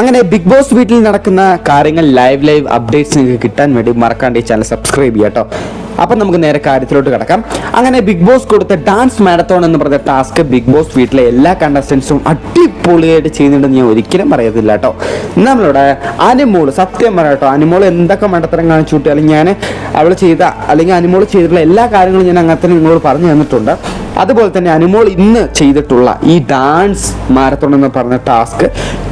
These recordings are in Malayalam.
അങ്ങനെ ബിഗ് ബോസ് വീട്ടിൽ നടക്കുന്ന കാര്യങ്ങൾ ലൈവ് ലൈവ് അപ്ഡേറ്റ്സ് നിങ്ങൾക്ക് കിട്ടാൻ വേണ്ടി മറക്കാണ്ട് ഈ ചാനൽ സബ്സ്ക്രൈബ് ചെയ്യുക കേട്ടോ അപ്പം നമുക്ക് നേരെ കാര്യത്തിലോട്ട് കിടക്കാം. അങ്ങനെ ബിഗ് ബോസ് കൊടുത്ത ഡാൻസ് മാരത്തോൺ എന്ന് പറഞ്ഞ ടാസ്ക് ബിഗ് ബോസ് വീട്ടിലെ എല്ലാ കണ്ടസ്റ്റൻസും അടിപൊളിയായിട്ട് ചെയ്യുന്നുണ്ടെന്ന് ഞാൻ ഒരിക്കലും പറയത്തില്ല കേട്ടോ നമ്മളുടെ അനുമോൾ സത്യം പറയാം കേട്ടോ അനിമോൾ എന്തൊക്കെ മണ്ടത്തരം കാണിച്ചു കൂട്ടി അല്ലെങ്കിൽ ഞാൻ അവൾ ചെയ്ത അല്ലെങ്കിൽ അനിമോൾ ചെയ്തിട്ടുള്ള എല്ലാ കാര്യങ്ങളും ഞാൻ അങ്ങനെ നിങ്ങളോട് പറഞ്ഞു തന്നിട്ടുണ്ട്. അതുപോലെ തന്നെ അനുമോൾ ഇന്ന് ചെയ്തിട്ടുള്ള ഈ ഡാൻസ് മാരത്തോൺ എന്ന് പറഞ്ഞ ടാസ്ക്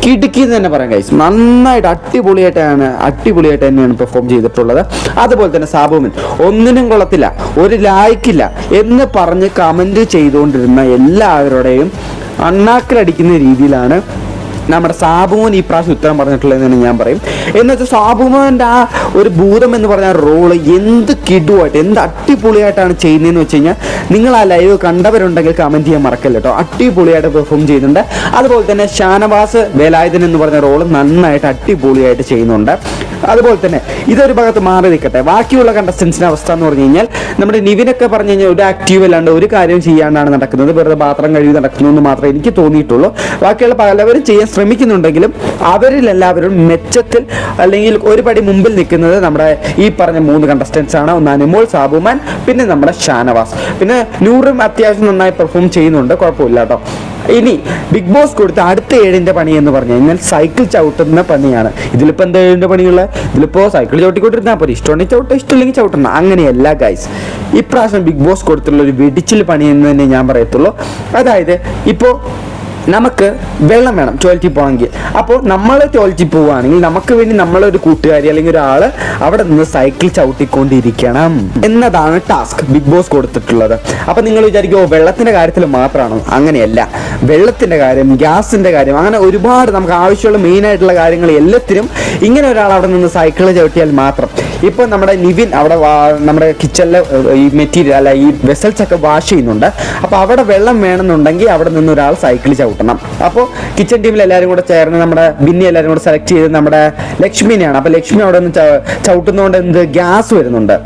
കിടുക്കി എന്ന് തന്നെ പറയാം കഴിച്ചു നന്നായിട്ട് അടിപൊളിയായിട്ടാണ് അടിപൊളിയായിട്ട് തന്നെയാണ് പെർഫോം ചെയ്തിട്ടുള്ളത്. അതുപോലെ തന്നെ സാബുമിൻ ഒന്നിനും കൊള്ളത്തില്ല ഒരു ലായ്ക്കില്ല എന്ന് പറഞ്ഞ് കമന്റ് ചെയ്തുകൊണ്ടിരുന്ന എല്ലാവരുടെയും അണ്ണാക്കിലടിക്കുന്ന രീതിയിലാണ് നമ്മുടെ സാബുമോൻ ഈ പ്രാവശ്യം ഉത്തരം പറഞ്ഞിട്ടുള്ളതെന്ന് ഞാൻ പറയും. എന്ന് വെച്ചാൽ സാബുമോന്റെ ആ ഒരു ഭൂതം എന്ന് പറഞ്ഞ റോൾ എന്ത് കിടുവായിട്ട് എന്ത് അടിപൊളിയായിട്ടാണ് ചെയ്യുന്നതെന്ന് വെച്ച് കഴിഞ്ഞാൽ നിങ്ങൾ ആ ലൈവ് കണ്ടവരുണ്ടെങ്കിൽ കമന്റ് ചെയ്യാൻ മറക്കല്ല കേട്ടോ അടിപൊളിയായിട്ട് പെർഫോം ചെയ്യുന്നുണ്ട്. അതുപോലെ തന്നെ ഷാനവാസ് വേലായുധൻ എന്ന് പറഞ്ഞ റോൾ നന്നായിട്ട് അടിപൊളിയായിട്ട് ചെയ്യുന്നുണ്ട്. അതുപോലെ തന്നെ ഇതൊരു ഭാഗത്ത് മാറി നിൽക്കട്ടെ. ബാക്കിയുള്ള കണ്ടസ്റ്റൻസിന്റെ അവസ്ഥ എന്ന് പറഞ്ഞു കഴിഞ്ഞാൽ നമ്മുടെ നിവിനൊക്കെ പറഞ്ഞു കഴിഞ്ഞാൽ ഒരു ആക്റ്റീവ് അല്ലാണ്ട് ഒരു കാര്യം ചെയ്യാണ്ടാണ് നടക്കുന്നത്. വെറുതെ പാത്രം കഴുകി നടക്കുന്നു എന്ന് മാത്രമേ എനിക്ക് തോന്നിയിട്ടുള്ളൂ. ബാക്കിയുള്ള പലവരും ചെയ്യാൻ ശ്രമിക്കുന്നുണ്ടെങ്കിലും അവരിൽ എല്ലാവരും മെച്ചത്തിൽ അല്ലെങ്കിൽ ഒരു പടി മുമ്പിൽ നിൽക്കുന്നത് നമ്മുടെ ഈ പറഞ്ഞ മൂന്ന് കണ്ടസ്റ്റൻസ് ആണ്. ഒന്ന് അനുമോൾ സാബുമാൻ പിന്നെ നമ്മുടെ ഷാനവാസ്. പിന്നെ നൂറും അത്യാവശ്യം നന്നായി പെർഫോം ചെയ്യുന്നുണ്ട്. കുഴപ്പമില്ല കേട്ടോ. ഇനി ബിഗ് ബോസ് കൊടുത്ത അടുത്ത ഏഴിന്റെ പണി എന്ന് പറഞ്ഞു കഴിഞ്ഞാൽ സൈക്കിൾ ചവിട്ടുന്ന പണിയാണ്. ഇതിലിപ്പോൾ എന്താ ഏഴിന്റെ പണിയുള്ള ഇതിലിപ്പോൾ സൈക്കിൾ ചവിട്ടിക്കൊണ്ടിരുന്നാൽ പോലും ഇഷ്ടമുണ്ടെങ്കിൽ ചവിട്ട ഇഷ്ടമില്ലെങ്കിൽ ചവിട്ടണം അങ്ങനെയല്ല ഗൈസ് ഇപ്രാവശ്യം ബിഗ് ബോസ് കൊടുത്തുള്ള ഒരു വെടിച്ചിൽ പണി എന്ന് തന്നെ ഞാൻ പറയത്തുള്ളൂ. അതായത് ഇപ്പോൾ നമുക്ക് വെള്ളം വേണം ടോയ്ലറ്റിൽ പോകണമെങ്കിൽ. അപ്പോൾ നമ്മൾ ടോയ്ലറ്റിൽ പോവുകയാണെങ്കിൽ നമുക്ക് വേണ്ടി നമ്മളൊരു കൂട്ടുകാരി അല്ലെങ്കിൽ ഒരാൾ അവിടെ നിന്ന് സൈക്കിൾ ചവിട്ടിക്കൊണ്ടിരിക്കണം. എന്നതാണ് ടാസ്ക് ബിഗ് ബോസ് കൊടുത്തിട്ടുള്ളത്. അപ്പം നിങ്ങൾ വിചാരിക്കും ഓ വെള്ളത്തിന്റെ കാര്യത്തിൽ മാത്രമാണോ? അങ്ങനെയല്ല. വെള്ളത്തിന്റെ കാര്യം ഗ്യാസിന്റെ കാര്യം അങ്ങനെ ഒരുപാട് നമുക്ക് ആവശ്യമുള്ള മെയിനായിട്ടുള്ള കാര്യങ്ങൾ എല്ലാത്തിനും ഇങ്ങനെ ഒരാൾ അവിടെ നിന്ന് സൈക്കിൾ ചവിട്ടിയാൽ മാത്രം. ഇപ്പോൾ നമ്മുടെ ലിവിൻ അവിടെ നമ്മുടെ കിച്ചണിലെ ഈ മെറ്റീരിയൽ അല്ല ഈ വെസൽസ് ഒക്കെ വാഷ് ചെയ്യുന്നുണ്ട്. അപ്പോൾ അവിടെ വെള്ളം വേണമെന്നുണ്ടെങ്കിൽ അവിടെ നിന്ന് ഒരാൾ സൈക്കിൾ ചവിട്ടണം. അപ്പോൾ കിച്ചൺ ടീമിൽ എല്ലാവരും കൂടെ ചേർന്ന് നമ്മുടെ ബിന്നി എല്ലാവരും കൂടെ സെലക്ട് ചെയ്ത് നമ്മുടെ ലക്ഷ്മിനെയാണ്. അപ്പോൾ ലക്ഷ്മി അവിടെ നിന്ന് ചവിട്ടുന്നതുകൊണ്ട് എന്ത് ഗ്യാസ് വരുന്നുണ്ട്.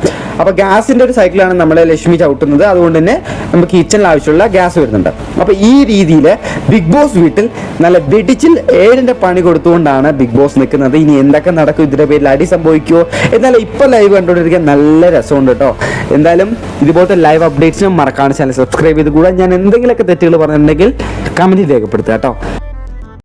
അപ്പോൾ ഗ്യാസിന്റെ ഒരു സൈക്കിളാണ് നമ്മളെ ലക്ഷ്മി ചവിട്ടുന്നത്. അതുകൊണ്ട് തന്നെ നമുക്ക് കിച്ചണിൽ ആവശ്യമുള്ള ഗ്യാസ് വരുന്നുണ്ട്. അപ്പോൾ ഈ രീതിയിൽ ബിഗ് ബോസ് വീട്ടിൽ നല്ല വെടിച്ചിൽ ഏഴിന്റെ പണി കൊടുത്തുകൊണ്ടാണ് ബിഗ് ബോസ് നിൽക്കുന്നത്. ഇനി എന്തൊക്കെ നടക്കും? ഇതിന്റെ പേരിൽ അടി സംഭവിക്കുമോ എന്നാലും ഇപ്പൊ ലൈവ് കണ്ടുകൊണ്ടിരിക്കാൻ നല്ല രസമുണ്ട് കേട്ടോ. എന്തായാലും ഇതുപോലത്തെ ലൈവ് അപ്ഡേറ്റ്സിനും മറക്കാണ് ചാനൽ സബ്സ്ക്രൈബ് ചെയ്ത് കൂടാ. ഞാൻ എന്തെങ്കിലുമൊക്കെ തെറ്റുകൾ പറഞ്ഞിട്ടുണ്ടെങ്കിൽ കമന്റിൽ രേഖപ്പെടുത്തുക കേട്ടോ.